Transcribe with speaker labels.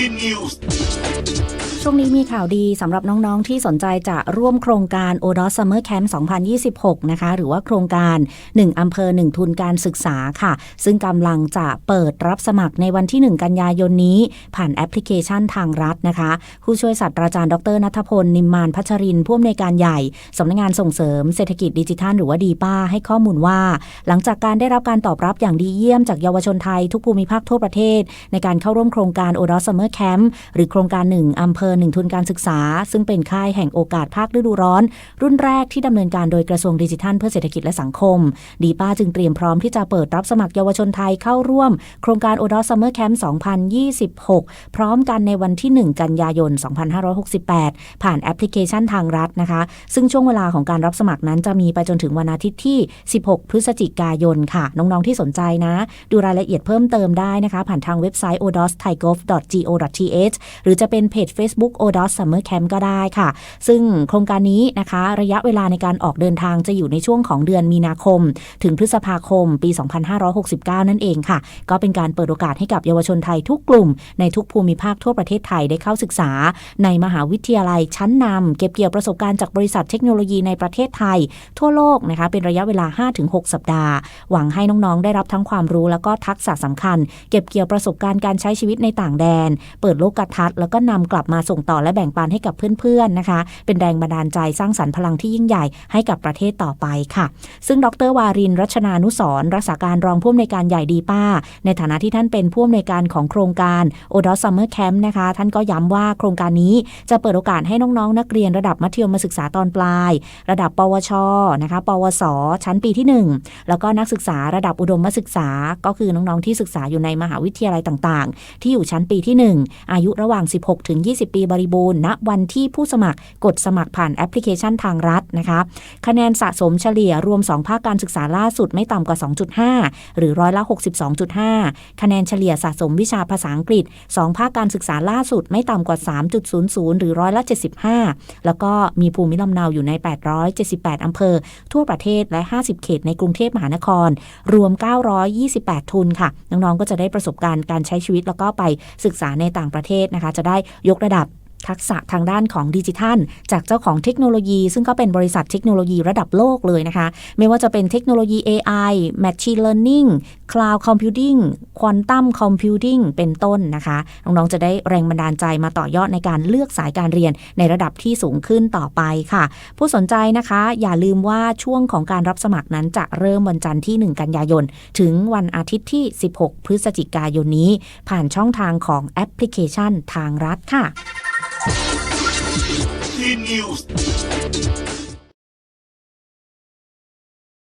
Speaker 1: ทีนิวส์
Speaker 2: ช่วงนี้มีข่าวดีสำหรับน้องๆ ที่สนใจจะร่วมโครงการ o d o s Summer Camp 2026 นะคะ หรือว่าโครงการ 1 อำเภอ 1 ทุนการศึกษาค่ะ ซึ่งกำลังจะเปิดรับสมัครในวันที่ 1 กันยายนนี้ ผ่านแอปพลิเคชันทางรัฐนะคะ ผู้ช่วยศาสตราจารย์ดรนัทพล นิมมานพัชรินผู้อำนวยการใหญ่สำนักงานส่งเสริมเศรษฐกิจดิจิทัลหรือว่าดีป้าให้ข้อมูลว่า หลังจากการได้รับการตอบรับอย่างดีเยี่ยมจากเยาวชนไทยทุกภูมิภาคทั่วประเทศ ในการเข้าร่วมโครงการ o d o s Summer Camp หรือโครงการ 1 อำเภอ1ทุนการศึกษา ซึ่งเป็นค่ายแห่งโอกาสภาคฤดูร้อน รุ่นแรกที่ดำเนินการโดยกระทรวงดิจิทัลเพื่อเศรษฐกิจและสังคม ดีป้าจึงเตรียมพร้อมที่จะเปิดรับสมัครเยาวชนไทยเข้าร่วม โครงการ o d o s Summer Camp 2026 พร้อมกันในวันที่ 1 กันยายน 2568 ผ่านแอปพลิเคชันทางรัฐนะคะ ซึ่งช่วงเวลาของการรับสมัครนั้นจะมีไปจนถึงวันอาทิตย์ที่ 16 พฤศจิกายนค่ะ น้องๆที่สนใจนะ ดูรายละเอียดเพิ่มเติมได้นะคะ ผ่านทางเว็บไซต์ odosthaigov.go.th หรือจะเป็นเพจ Facebook odos summer camp ก็ได้ค่ะ ซึ่งโครงการนี้นะคะระยะเวลาในการออกเดินทางจะอยู่ในช่วงของเดือนมีนาคม ถึงพฤษภาคมปี 2569 นั่นเองค่ะ ก็เป็นการเปิดโอกาสให้กับเยาวชนไทยทุกกลุ่ม ในทุกภูมิภาคทั่วประเทศไทยได้เข้าศึกษา ในมหาวิทยาลัยชั้นนำเก็บเกี่ยวประสบการณ์จากบริษัทเทคโนโลยีในประเทศไทย ทั่วโลกนะคะเป็นระยะเวลา 5-6 สัปดาห์ หวังให้น้องๆ ได้รับทั้งความรู้แล้วก็ทักษะสำคัญ เก็บเกี่ยวประสบการณ์การใช้ชีวิตในต่างแดน เปิดโลกทัศน์แล้วก็นำกลับมาส่งต่อและแบ่งปันให้กับเพื่อนๆนะคะ เป็นแรงบันดาลใจสร้างสรรค์พลังที่ยิ่งใหญ่ให้กับประเทศต่อไปค่ะ ซึ่งดรวารินรัชนานุสรรักษาการรองผู้อำนวยการใหญ่ดีป้า ในฐานะที่ท่านเป็นผู้อำนวยการของโครงการ o d o s Summer Camp นะคะ ท่านก็ย้ำว่าโครงการนี้จะเปิดโอกาสให้น้องๆ นักเรียนระดับมัธยมศึกษาตอนปลาย ระดับ ปวชนะคะ ปวส ชั้นปีที่ 1 แล้วก็นักศึกษาระดับอุดมศึกษา ก็คือน้องๆที่ศึกษาอยู่ในมหาวิทยาลัยต่างๆ ที่อยู่ชั้นปีที่ 1 อายุระหว่าง 16ถึง20 ปีบริบูรณ์ณวันที่ผู้สมัครกดสมัครผ่านแอปพลิเคชันทางรัฐนะคะ คะแนนสะสมเฉลี่ยรวม 2 ภาคการศึกษาล่าสุดไม่ต่ำกว่า 2.5 หรือร้อยละ 62.5 คะแนนเฉลี่ยสะสมวิชาภาษาอังกฤษ 2 ภาคการศึกษาล่าสุดไม่ต่ำกว่า 3.00 หรือร้อยละ 75 แล้วก็มีภูมิลำเนาอยู่ใน 878 อำเภอ ทั่วประเทศและ 50 เขตในกรุงเทพมหานคร รวม 928 ทุนค่ะ น้องๆ ก็จะได้ประสบการณ์การใช้ชีวิตแล้วก็ไปศึกษาในต่างประเทศนะคะ จะได้ยกระดับ ทักษะทางด้านของดิจิทัล จากเจ้าของเทคโนโลยี ซึ่งก็เป็นบริษัทเทคโนโลยีระดับโลกเลยนะคะ ไม่ว่าจะเป็นเทคโนโลยี AI Machine Learning Cloud Computing Quantum Computing เป็นต้นนะคะ น้องๆจะได้แรงบันดาลใจมาต่อยอดในการเลือกสายการเรียนในระดับที่สูงขึ้นต่อไปค่ะ ผู้สนใจนะคะ อย่าลืมว่าช่วงของการรับสมัครนั้นจะเริ่มวันจันทร์ที่ 1 กันยายน ถึงวันอาทิตย์ที่ 16 พฤศจิกายนนี้ ผ่านช่องทางของแอปพลิเคชันทางรัฐค่ะ
Speaker 1: ทีนิวส์